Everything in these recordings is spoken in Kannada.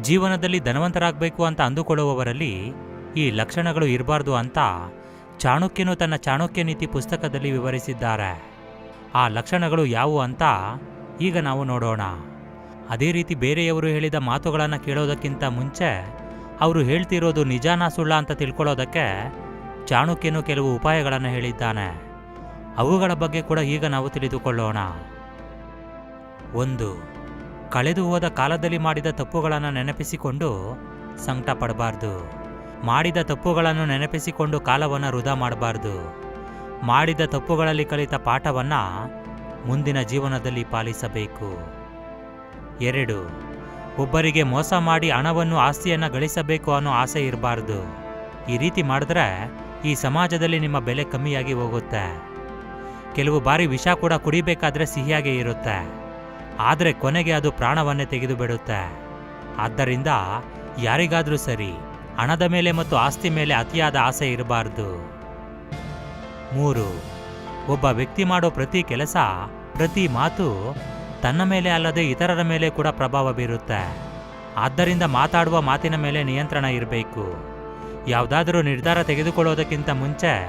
ಜೀವನದಲ್ಲಿ ಧನವಂತರಾಗಬೇಕು ಅಂತ ಅಂದುಕೊಳ್ಳುವವರಲ್ಲಿ ಈ ಲಕ್ಷಣಗಳು ಇರಬಾರ್ದು ಅಂತ ಚಾಣಕ್ಯನು ತನ್ನ ಚಾಣಕ್ಯ ನೀತಿ ಪುಸ್ತಕದಲ್ಲಿ ವಿವರಿಸಿದ್ದಾರೆ. ಆ ಲಕ್ಷಣಗಳು ಯಾವುವು ಅಂತ ಈಗ ನಾವು ನೋಡೋಣ. ಅದೇ ರೀತಿ ಬೇರೆಯವರು ಹೇಳಿದ ಮಾತುಗಳನ್ನು ಕೇಳೋದಕ್ಕಿಂತ ಮುಂಚೆ ಅವರು ಹೇಳ್ತಿರೋದು ನಿಜಾನ ಸುಳ್ಳ ಅಂತ ತಿಳ್ಕೊಳ್ಳೋದಕ್ಕೆ ಚಾಣಕ್ಯನು ಕೆಲವು ಉಪಾಯಗಳನ್ನು ಹೇಳಿದ್ದಾನೆ. ಅವುಗಳ ಬಗ್ಗೆ ಕೂಡ ಈಗ ನಾವು ತಿಳಿದುಕೊಳ್ಳೋಣ. ಒಂದು ಕಳೆದು ಹೋದ ಕಾಲದಲ್ಲಿ ಮಾಡಿದ ತಪ್ಪುಗಳನ್ನು ನೆನಪಿಸಿಕೊಂಡು ಸಂಕಟ ಪಡಬಾರ್ದು ಮಾಡಿದ ತಪ್ಪುಗಳನ್ನು ನೆನಪಿಸಿಕೊಂಡು ಕಾಲವನ್ನು ವೃಧಾ ಮಾಡಬಾರ್ದು. ಮಾಡಿದ ತಪ್ಪುಗಳಲ್ಲಿ ಕಲಿತ ಪಾಠವನ್ನು ಮುಂದಿನ ಜೀವನದಲ್ಲಿ ಪಾಲಿಸಬೇಕು. ಎರಡು, ಒಬ್ಬರಿಗೆ ಮೋಸ ಮಾಡಿ ಹಣವನ್ನು, ಆಸ್ತಿಯನ್ನು ಗಳಿಸಬೇಕು ಅನ್ನೋ ಆಸೆ ಇರಬಾರ್ದು. ಈ ರೀತಿ ಮಾಡಿದ್ರೆ ಈ ಸಮಾಜದಲ್ಲಿ ನಿಮ್ಮ ಬೆಲೆ ಕಮ್ಮಿಯಾಗಿ ಹೋಗುತ್ತೆ. ಕೆಲವು ಬಾರಿ ವಿಷ ಕೂಡ ಕುಡಿಬೇಕಾದ್ರೆ ಸಿಹಿಯಾಗೇ ಇರುತ್ತೆ. ಆದರೆ ಕೊನೆಗೆ ಅದು ಪ್ರಾಣವನ್ನೇ ತೆಗೆದು ಬಿಡುತ್ತೆ ಆದ್ದರಿಂದ ಯಾರಿಗಾದರೂ ಸರಿ ಹಣದ ಮೇಲೆ ಮತ್ತು ಆಸ್ತಿ ಮೇಲೆ ಅತಿಯಾದ ಆಸೆ ಇರಬಾರ್ದು. ಮೂರು, ಒಬ್ಬ ವ್ಯಕ್ತಿ ಮಾಡೋ ಪ್ರತಿ ಕೆಲಸ, ಪ್ರತಿ ಮಾತು ತನ್ನ ಮೇಲೆ ಅಲ್ಲದೆ ಇತರರ ಮೇಲೆ ಕೂಡ ಪ್ರಭಾವ ಬೀರುತ್ತೆ. ಆದ್ದರಿಂದ ಮಾತಾಡುವ ಮಾತಿನ ಮೇಲೆ ನಿಯಂತ್ರಣ ಇರಬೇಕು. ಯಾವುದಾದರೂ ನಿರ್ಧಾರ ತೆಗೆದುಕೊಳ್ಳೋದಕ್ಕಿಂತ ಮುಂಚೆ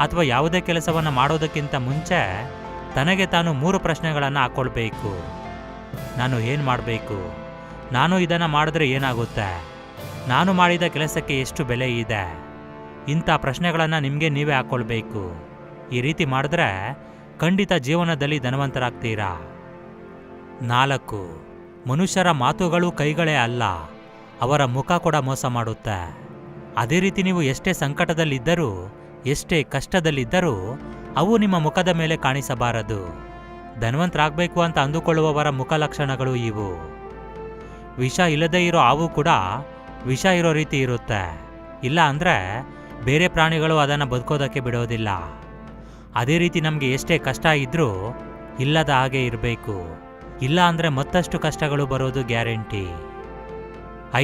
ಅಥವಾ ಯಾವುದೇ ಕೆಲಸವನ್ನು ಮಾಡೋದಕ್ಕಿಂತ ಮುಂಚೆ ತನಗೆ ತಾನು ಮೂರು ಪ್ರಶ್ನೆಗಳನ್ನು ಹಾಕ್ಕೊಳ್ಬೇಕು ನಾನು ಏನು ಮಾಡಬೇಕು? ನಾನು ಇದನ್ನು ಮಾಡಿದ್ರೆ ಏನಾಗುತ್ತೆ? ನಾನು ಮಾಡಿದ ಕೆಲಸಕ್ಕೆ ಎಷ್ಟು ಬೆಲೆ ಇದೆ? ಇಂಥ ಪ್ರಶ್ನೆಗಳನ್ನು ನಿಮಗೆ ನೀವೇ ಹಾಕ್ಕೊಳ್ಬೇಕು ಈ ರೀತಿ ಮಾಡಿದ್ರೆ ಖಂಡಿತ ಜೀವನದಲ್ಲಿ ಧನವಂತರಾಗ್ತೀರಾ? ನಾಲ್ಕು. ಮನುಷ್ಯರ ಮಾತುಗಳು ಕೈಗಳೇ ಅಲ್ಲ, ಅವರ ಮುಖ ಕೂಡ ಮೋಸ ಮಾಡುತ್ತೆ. ಅದೇ ರೀತಿ ನೀವು ಎಷ್ಟೇ ಸಂಕಟದಲ್ಲಿದ್ದರೂ, ಎಷ್ಟೇ ಕಷ್ಟದಲ್ಲಿದ್ದರೂ, ಅವು ನಿಮ್ಮ ಮುಖದ ಮೇಲೆ ಕಾಣಿಸಬಾರದು. ಧನವಂತರಾಗಬೇಕು ಅಂತ ಅಂದುಕೊಳ್ಳುವವರ ಮುಖ ಲಕ್ಷಣಗಳು ಇವು. ವಿಷ ಇಲ್ಲದೇ ಇರೋ ಹಾವು ಕೂಡ ವಿಷ ಇರೋ ರೀತಿ ಇರುತ್ತೆ. ಇಲ್ಲ ಅಂದರೆ ಬೇರೆ ಪ್ರಾಣಿಗಳು ಅದನ್ನು ಬದುಕೋದಕ್ಕೆ ಬಿಡೋದಿಲ್ಲ. ಅದೇ ರೀತಿ ನಮಗೆ ಎಷ್ಟೇ ಕಷ್ಟ ಇದ್ದರೂ ಇಲ್ಲದ ಹಾಗೆ ಇರಬೇಕು. ಇಲ್ಲ ಅಂದರೆ ಮತ್ತಷ್ಟು ಕಷ್ಟಗಳು ಬರೋದು ಗ್ಯಾರಂಟಿ.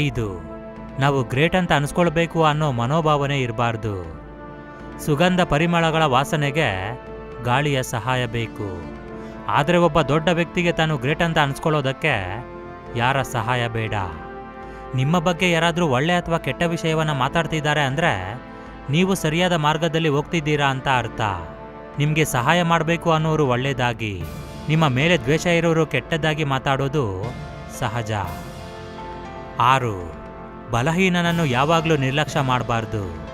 ಐದು, ನಾವು ಗ್ರೇಟ್ ಅಂತ ಅನ್ಸ್ಕೊಳ್ಬೇಕು ಅನ್ನೋ ಮನೋಭಾವನೆ ಇರಬಾರ್ದು. ಸುಗಂಧ ಪರಿಮಳಗಳ ವಾಸನೆಗೆ ಗಾಳಿಯ ಸಹಾಯ ಬೇಕು. ಆದರೆ ಒಬ್ಬ ದೊಡ್ಡ ವ್ಯಕ್ತಿಗೆ ತಾನು ಗ್ರೇಟ್ ಅಂತ ಅನ್ಸ್ಕೊಳ್ಳೋದಕ್ಕೆ ಯಾರ ಸಹಾಯ ಬೇಡ. ನಿಮ್ಮ ಬಗ್ಗೆ ಯಾರಾದರೂ ಒಳ್ಳೆ ಅಥವಾ ಕೆಟ್ಟ ವಿಷಯವನ್ನು ಮಾತಾಡ್ತಿದ್ದಾರೆ ಅಂದರೆ ನೀವು ಸರಿಯಾದ ಮಾರ್ಗದಲ್ಲಿ ಹೋಗ್ತಿದ್ದೀರಾ ಅಂತ ಅರ್ಥ. ನಿಮಗೆ ಸಹಾಯ ಮಾಡಬೇಕು ಅನ್ನೋರು ಒಳ್ಳೆಯದಾಗಿ ನಿಮ್ಮ ಮೇಲೆ ದ್ವೇಷ ಇರೋರು ಕೆಟ್ಟದಾಗಿ ಮಾತಾಡೋದು ಸಹಜ. ಆರು, ಬಲಹೀನನನ್ನು ಯಾವಾಗಲೂ ನಿರ್ಲಕ್ಷ್ಯ ಮಾಡಬಾರ್ದು.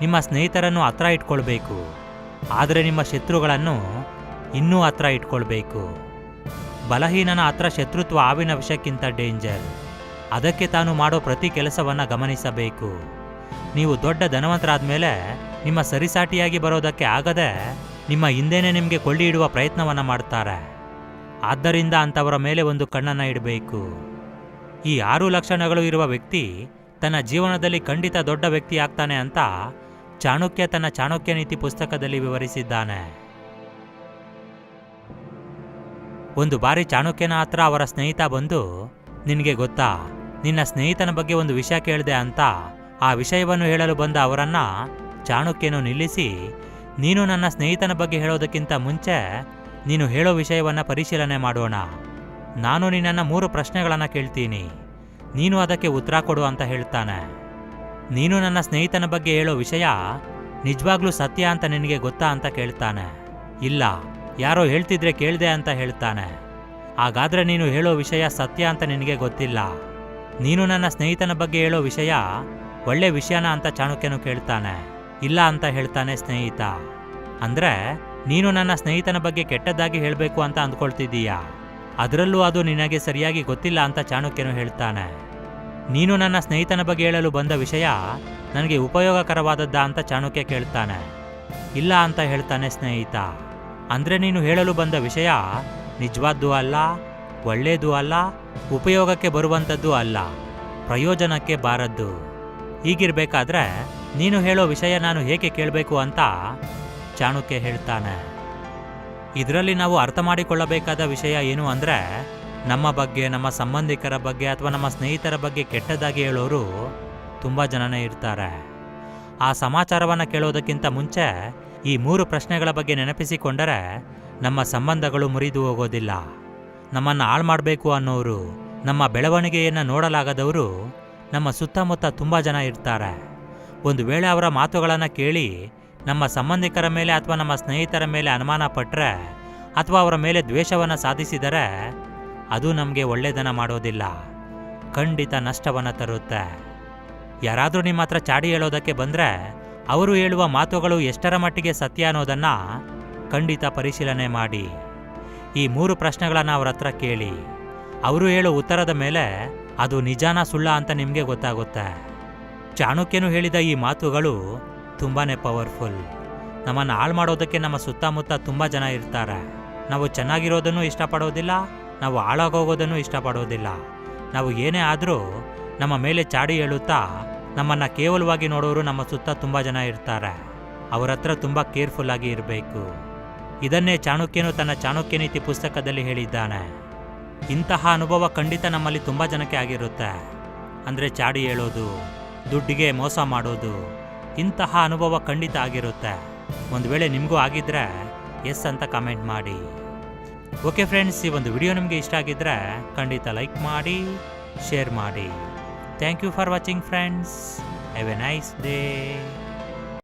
ನಿಮ್ಮ ಸ್ನೇಹಿತರನ್ನು ಹತ್ರ ಇಟ್ಕೊಳ್ಬೇಕು. ಆದರೆ ನಿಮ್ಮ ಶತ್ರುಗಳನ್ನು ಇನ್ನೂ ಹತ್ರ ಇಟ್ಕೊಳ್ಬೇಕು. ಬಲಹೀನನ ಹತ್ರ ಶತ್ರುತ್ವ ಆವಿನ ವಿಷಕ್ಕಿಂತ ಡೇಂಜರ್. ಅದಕ್ಕೆ ತಾನು ಮಾಡೋ ಪ್ರತಿ ಕೆಲಸವನ್ನು ಗಮನಿಸಬೇಕು. ನೀವು ದೊಡ್ಡ ಧನವಂತರಾದ ಮೇಲೆ ನಿಮ್ಮ ಸರಿಸಾಟಿಯಾಗಿ ಬರೋದಕ್ಕೆ ಆಗದೆ ನಿಮ್ಮ ಹಿಂದೆನೇ ನಿಮಗೆ ಕೊಳ್ಳಿ ಇಡುವ ಪ್ರಯತ್ನವನ್ನು ಮಾಡ್ತಾರೆ. ಆದ್ದರಿಂದ ಅಂಥವರ ಮೇಲೆ ಒಂದು ಕಣ್ಣನ್ನು ಇಡಬೇಕು. ಈ ಆರು ಲಕ್ಷಣಗಳು ಇರುವ ವ್ಯಕ್ತಿ ತನ್ನ ಜೀವನದಲ್ಲಿ ಖಂಡಿತ ದೊಡ್ಡ ವ್ಯಕ್ತಿ ಆಗ್ತಾನೆ ಅಂತ ಚಾಣಕ್ಯ ತನ್ನ ಚಾಣಕ್ಯ ನೀತಿ ಪುಸ್ತಕದಲ್ಲಿ ವಿವರಿಸಿದ್ದಾನೆ. ಒಂದು ಬಾರಿ ಚಾಣಕ್ಯನ ಹತ್ರ ಅವರ ಸ್ನೇಹಿತ ಬಂದು, ನಿನಗೆ ಗೊತ್ತಾ, ನಿನ್ನ ಸ್ನೇಹಿತನ ಬಗ್ಗೆ ಒಂದು ವಿಷಯ ಕೇಳಿದೆ ಅಂತ ಆ ವಿಷಯವನ್ನು ಹೇಳಲು ಬಂದ ಅವರನ್ನು ಚಾಣಕ್ಯನು ನಿಲ್ಲಿಸಿ, ನೀನು ನನ್ನ ಸ್ನೇಹಿತನ ಬಗ್ಗೆ ಹೇಳೋದಕ್ಕಿಂತ ಮುಂಚೆ ನೀನು ಹೇಳೋ ವಿಷಯವನ್ನು ಪರಿಶೀಲನೆ ಮಾಡೋಣ. ನಾನು ನಿನ್ನನ್ನು ಮೂರು ಪ್ರಶ್ನೆಗಳನ್ನು ಕೇಳ್ತೀನಿ. ನೀನು ಅದಕ್ಕೆ ಉತ್ತರ ಕೊಡು ಅಂತ ಹೇಳ್ತಾನೆ. ನೀನು ನನ್ನ ಸ್ನೇಹಿತನ ಬಗ್ಗೆ ಹೇಳೋ ವಿಷಯ ನಿಜವಾಗ್ಲೂ ಸತ್ಯ ಅಂತ ನಿನಗೆ ಗೊತ್ತಾ ಅಂತ ಕೇಳ್ತಾನೆ. ಇಲ್ಲ. ಯಾರೋ ಹೇಳ್ತಿದ್ರೆ ಕೇಳ್ದೆ ಅಂತ ಹೇಳ್ತಾನೆ. ಹಾಗಾದ್ರೆ ನೀನು ಹೇಳೋ ವಿಷಯ ಸತ್ಯ ಅಂತ ನಿನಗೆ ಗೊತ್ತಿಲ್ಲ. ನೀನು ನನ್ನ ಸ್ನೇಹಿತನ ಬಗ್ಗೆ ಹೇಳೋ ವಿಷಯ ಒಳ್ಳೆ ವಿಷಯನ ಅಂತ ಚಾಣಕ್ಯನು ಕೇಳ್ತಾನೆ. ಇಲ್ಲ ಅಂತ ಹೇಳ್ತಾನೆ ಸ್ನೇಹಿತ. ಅಂದ್ರೆ ನೀನು ನನ್ನ ಸ್ನೇಹಿತನ ಬಗ್ಗೆ ಕೆಟ್ಟದ್ದಾಗಿ ಹೇಳಬೇಕು ಅಂತ ಅಂದ್ಕೊಳ್ತಿದ್ದೀಯಾ? ಅದರಲ್ಲೂ ಅದು ನಿನಗೆ ಸರಿಯಾಗಿ ಗೊತ್ತಿಲ್ಲ ಅಂತ ಚಾಣಕ್ಯನು ಹೇಳ್ತಾನೆ. ನೀನು ನನ್ನ ಸ್ನೇಹಿತನ ಬಗ್ಗೆ ಹೇಳಲು ಬಂದ ವಿಷಯ ನನಗೆ ಉಪಯೋಗಕರವಾದದ್ದಾ ಅಂತ ಚಾಣಕ್ಯ ಕೇಳ್ತಾನೆ. ಇಲ್ಲ ಅಂತ ಹೇಳ್ತಾನೆ ಸ್ನೇಹಿತ. ಅಂದ್ರೆ ನೀನು ಹೇಳಲು ಬಂದ ವಿಷಯ ನಿಜವಾದ್ದು ಅಲ್ಲ, ಒಳ್ಳೇದು ಅಲ್ಲ, ಉಪಯೋಗಕ್ಕೆ ಬರುವಂಥದ್ದು ಅಲ್ಲ, ಪ್ರಯೋಜನಕ್ಕೆ ಬಾರದ್ದು. ಹೀಗಿರಬೇಕಾದ್ರೆ ನೀನು ಹೇಳೋ ವಿಷಯ ನಾನು ಹೇಗೆ ಕೇಳಬೇಕು ಅಂತ ಚಾಣುಕ್ಯ ಹೇಳ್ತಾನೆ. ಇದರಲ್ಲಿ ನಾವು ಅರ್ಥ ಮಾಡಿಕೊಳ್ಳಬೇಕಾದ ವಿಷಯ ಏನು ಅಂದರೆ ನಮ್ಮ ಬಗ್ಗೆ, ನಮ್ಮ ಸಂಬಂಧಿಕರ ಬಗ್ಗೆ ಅಥವಾ ನಮ್ಮ ಸ್ನೇಹಿತರ ಬಗ್ಗೆ ಕೆಟ್ಟದಾಗಿ ಹೇಳೋರು ತುಂಬ ಜನನೇ ಇರ್ತಾರೆ. ಆ ಸಮಾಚಾರವನ್ನು ಕೇಳೋದಕ್ಕಿಂತ ಮುಂಚೆ ಈ ಮೂರು ಪ್ರಶ್ನೆಗಳ ಬಗ್ಗೆ ನೆನಪಿಸಿಕೊಂಡರೆ ನಮ್ಮ ಸಂಬಂಧಗಳು ಮುರಿದು ಹೋಗೋದಿಲ್ಲ. ನಮ್ಮನ್ನು ಹಾಳು ಮಾಡಬೇಕು ಅನ್ನೋರು, ನಮ್ಮ ಬೆಳವಣಿಗೆಯನ್ನು ನೋಡಲಾಗದವರು ನಮ್ಮ ಸುತ್ತಮುತ್ತ ತುಂಬ ಜನ ಇರ್ತಾರೆ. ಒಂದು ವೇಳೆ ಅವರ ಮಾತುಗಳನ್ನು ಕೇಳಿ ನಮ್ಮ ಸಂಬಂಧಿಕರ ಮೇಲೆ ಅಥವಾ ನಮ್ಮ ಸ್ನೇಹಿತರ ಮೇಲೆ ಅನುಮಾನ ಪಟ್ಟರೆ ಅಥವಾ ಅವರ ಮೇಲೆ ದ್ವೇಷವನ್ನು ಸಾಧಿಸಿದರೆ ಅದು ನಮಗೆ ಒಳ್ಳೆಯದನ್ನು ಮಾಡೋದಿಲ್ಲ. ಖಂಡಿತ ನಷ್ಟವನ್ನು ತರುತ್ತೆ. ಯಾರಾದರೂ ನಿಮ್ಮ ಹತ್ರ ಚಾಡಿ ಹೇಳೋದಕ್ಕೆ ಬಂದರೆ ಅವರು ಹೇಳುವ ಮಾತುಗಳು ಎಷ್ಟರ ಮಟ್ಟಿಗೆ ಸತ್ಯ ಅನ್ನೋದನ್ನು ಖಂಡಿತ ಪರಿಶೀಲನೆ ಮಾಡಿ. ಈ ಮೂರು ಪ್ರಶ್ನೆಗಳನ್ನು ಅವರ ಹತ್ರ ಕೇಳಿ. ಅವರು ಹೇಳೋ ಉತ್ತರದ ಮೇಲೆ ಅದು ನಿಜಾನ ಸುಳ್ಳ ಅಂತ ನಿಮಗೆ ಗೊತ್ತಾಗುತ್ತೆ. ಚಾಣಕ್ಯನು ಹೇಳಿದ ಈ ಮಾತುಗಳು ತುಂಬಾ ಪವರ್ಫುಲ್. ನಮ್ಮನ್ನು ಹಾಳು ಮಾಡೋದಕ್ಕೆ ನಮ್ಮ ಸುತ್ತಮುತ್ತ ತುಂಬ ಜನ ಇರ್ತಾರೆ. ನಾವು ಚೆನ್ನಾಗಿರೋದನ್ನು ಇಷ್ಟಪಡೋದಿಲ್ಲ, ನಾವು ಹಾಳಾಗೋಗೋದನ್ನು ಇಷ್ಟಪಡೋದಿಲ್ಲ. ನಾವು ಏನೇ ಆದರೂ ನಮ್ಮ ಮೇಲೆ ಚಾಡಿ ಹೇಳುತ್ತಾ ನಮ್ಮನ್ನು ಕೇವಲವಾಗಿ ನೋಡೋರು ನಮ್ಮ ಸುತ್ತ ತುಂಬ ಜನ ಇರ್ತಾರೆ. ಅವರ ಹತ್ರ ತುಂಬ ಕೇರ್ಫುಲ್ ಆಗಿ ಇರಬೇಕು. ಇದನ್ನೇ ಚಾಣಕ್ಯನು ತನ್ನ ಚಾಣಕ್ಯ ನೀತಿ ಪುಸ್ತಕದಲ್ಲಿ ಹೇಳಿದ್ದಾನೆ. ಇಂತಹ ಅನುಭವ ಖಂಡಿತ ನಮ್ಮಲ್ಲಿ ತುಂಬ ಜನಕ್ಕೆ ಆಗಿರುತ್ತೆ. ಅಂದರೆ ಚಾಡಿ ಹೇಳೋದು, ದುಡ್ಡಿಗೆ ಮೋಸ ಮಾಡೋದು, ಇಂತಹ ಅನುಭವ ಖಂಡಿತ ಆಗಿರುತ್ತೆ. ಒಂದು ವೇಳೆ ನಿಮಗೂ ಆಗಿದ್ರೆ ಎಸ್ ಅಂತ ಕಮೆಂಟ್ ಮಾಡಿ. ಓಕೆ ಫ್ರೆಂಡ್ಸ್ ಈ ಒಂದು ವಿಡಿಯೋ ನಿಮಗೆ ಇಷ್ಟ ಆಗಿದ್ರೆ ಖಂಡಿತ ಲೈಕ್ ಮಾಡಿ ಶೇರ್ ಮಾಡಿ. Thank you for watching friends. Have a nice day.